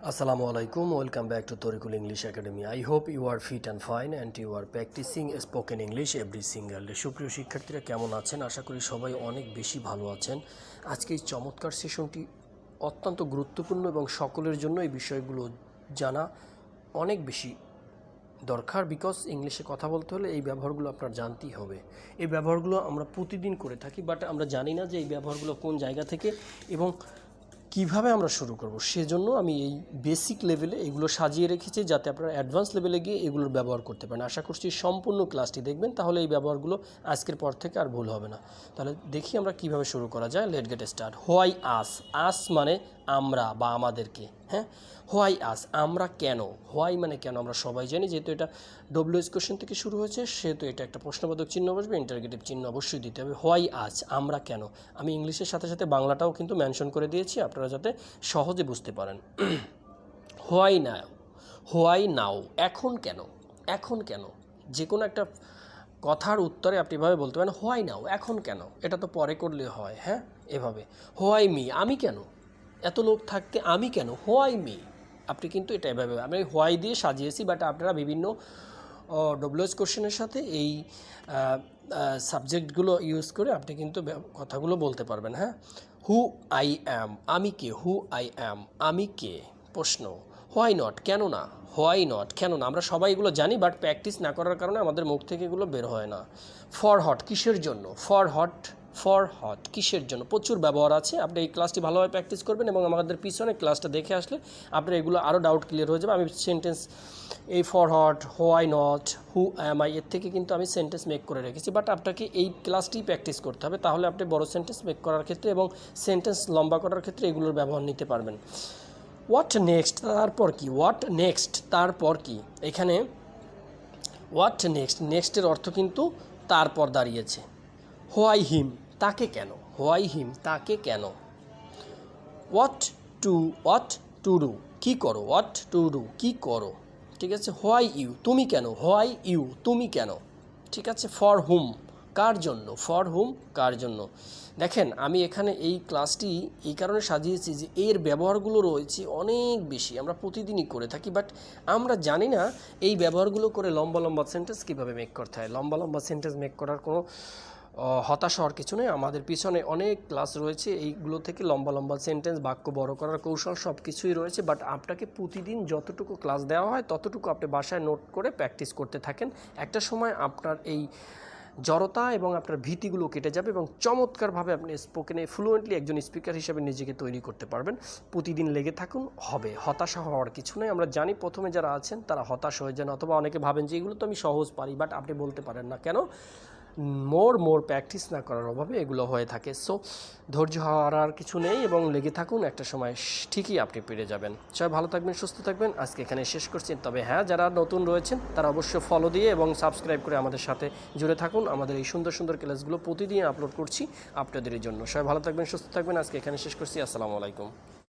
Assalamu আলাইকুম, welcome back to Torikul English Academy. I hope you are fit and fine and you are practicing spoken English every single day. সুপ্রিয় শিক্ষার্থীরা, কেমন আছেন আশা করি সবাই অনেক বেশি ভালো আছেন আজকে এই চমৎকার সেশনটি অত্যন্ত গুরুত্বপূর্ণ এবং সকলের জন্য এই বিষয়গুলো জানা অনেক বেশি দরকার বিকজ ইংলিশে কথা বলতে হলে এই ব্যবহারগুলো আপনার জানতেই হবে এই ব্যবহারগুলো আমরা প্রতিদিন করে থাকি বাট আমরা জানি না যে এই ব্যবহারগুলো কোন জায়গা থেকে এবং কীভাবে আমরা শুরু করব? সেজন্য আমি এই বেসিক লেভেলে এগুলো সাজিয়ে রেখেছি যাতে আপনারা অ্যাডভান্স লেভেলে গিয়ে এগুলোর ব্যবহার করতে পারেন। আশা করছি সম্পূর্ণ ক্লাসটি দেখবেন, তাহলে এই ব্যবহারগুলো আজকের পর থেকে আর ভুল হবে না। তাহলে দেখি আমরা কীভাবে শুরু করা যায়। Let get start why us us মানে আমরা বা আমাদেরকে হ্যাঁ? হোয়াই আস আমরা কেন? হোয়াই মানে কেন? আমরা সবাই জানি, যেহেতু এটা ডব্লিউএস কোশ্চেন থেকে শুরু হয়েছে, সেহেতু এটা একটা প্রশ্নবোধক চিহ্ন বসবে ইন্টারগেটিভ চিহ্ন অবশ্যই দিতে হবে। হোয়াই আজ আমরা কেন? আমি ইংলিশের সাথে সাথে বাংলাটাও কিন্তু মেনশন করে দিয়েছি, আপনারা যাতে সহজে বুঝতে পারেন। হোয়াই নাও হোয়াই নাও এখন কেন? এখন কেন? যে কোনো একটা কথার উত্তরে আপনি এভাবে বলতে পারেন হোয়াই নাও এখন কেন? এটা তো পরে করলে হয় হ্যাঁ? এভাবে। হোয়াই মি আমি কেন? এত লোক থাকতে আমি কেন? হোয়াই মি আপনি কিন্তু এটা এভাবে, আমি হোয়াই দিয়ে সাজিয়েছি বাট আপনারা বিভিন্ন ডব্লিউএস কোশ্চেনের সাথে এই সাবজেক্টগুলো ইউজ করে আপনি কিন্তু কথাগুলো বলতে পারবেন হ্যাঁ? হু আই অ্যাম আমি কে? হু আই অ্যাম আমি কে? প্রশ্ন। হোয়াই নট কেন না? হোয়াই নট কেন না? আমরা সবাই এগুলো জানি বাট প্র্যাকটিস না করার কারণে আমাদের মুখ থেকে এগুলো বের হয় না। ফর হট কিসের জন্য? ফর হট ফর হট, কিসের জন্য? প্রচুর ব্যবহার আছে। আপনি এই ক্লাসটি ভালোভাবে প্র্যাকটিস করবেন এবং আমাদের পিছনে ক্লাসটা দেখে আসলে আপনার এগুলো আরও ডাউট ক্লিয়ার হয়ে যাবে। আমি সেন্টেন্স এই for hot why not who am I এর থেকে কিন্তু আমি সেন্টেন্স মেক করে রেখেছি। বাট আপনাকে এই ক্লাসটি প্র্যাকটিস করতে হবে। তাহলে আপনি বড় সেন্টেন্স মেক করার ক্ষেত্রে এবং সেন্টেন্স লম্বা করার ক্ষেত্রে এগুলোর ব্যবহার নিতে পারবেন। হোয়াট নেক্সট তারপর কি? হোয়াট নেক্সট তারপর কি? এখানে হোয়াট নেক্সট নেক্সটের অর্থ কিন্তু তারপর দাঁড়িয়েছে। হোয়াই হিম তাকে কেন? হোয়াই হিম, তাকে কেন? What to what to do? কী করো? What to do? কী করো? ঠিক আছে? হোয়াই ইউ, তুমি কেন? হোয়াই ইউ, তুমি কেন? ঠিক আছে? ফর হুম, কার জন্য? ফর হুম, কার জন্য? দেখেন, আমি এখানে এই ক্লাসটি এই কারণে সাজিয়েছি যে এর ব্যবহারগুলো রয়েছে অনেক বেশি। আমরা প্রতিদিনই করে থাকি বাট আমরা জানি না এই ব্যবহারগুলো করে লম্বা লম্বা সেন্টেন্স কীভাবে মেক করতে হয়। লম্বা লম্বা সেন্টেন্স মেক করার কোনো হতাশ হওয়ার কিছু নেই। আমাদের পিছনে অনেক ক্লাস রয়েছে। এইগুলো থেকে লম্বা লম্বা সেন্টেন্স বাক্য বড় করার কৌশল সব কিছুই রয়েছে। বাট আপনাকে প্রতিদিন যতটুকু ক্লাস দেওয়া হয়, ততটুকু আপনি বাসায় নোট করে প্র্যাকটিস করতে থাকেন। একটা সময় আপনার এই জড়তা এবং আপনার ভীতিগুলো কেটে যাবে এবং চমৎকারভাবে আপনি স্পোকেনে ফ্লুয়েন্টলি একজন স্পিকার হিসেবে নিজেকে তৈরি করতে পারবেন। প্রতিদিন লেগে থাকুন, হবে। হতাশা হওয়ার কিছু নেই। আমরা জানি প্রথমে যারা আছেন, তারা হতাশ হয়ে যান অথবা অনেকে ভাবেন যে এগুলো তো আমি সহজ পারি বাট আপনি বলতে পারেন না। কেন? মোর মোর প্র্যাকটিস না করার অভাবে এগুলো হয়ে থাকে। সো ধৈর্য হারার কিছু নেই এবং লেগে থাকুন, একটা সময় ঠিকই আপনি পেরে যাবেন। সবাই ভালো থাকবেন, সুস্থ থাকবেন। আজকে এখানে শেষ করছি। তবে হ্যাঁ যারা নতুন রয়েছেন, তারা অবশ্যই ফলো দিয়ে এবং সাবস্ক্রাইব করে আমাদের সাথে জুড়ে থাকুন। আমাদের এই সুন্দর সুন্দর ক্লাসগুলো প্রতিদিন আপলোড করছি আপনাদের জন্য। সবাই ভালো থাকবেন, সুস্থ থাকবেন। আজকে এখানে শেষ করছি। আসসালামু আলাইকুম।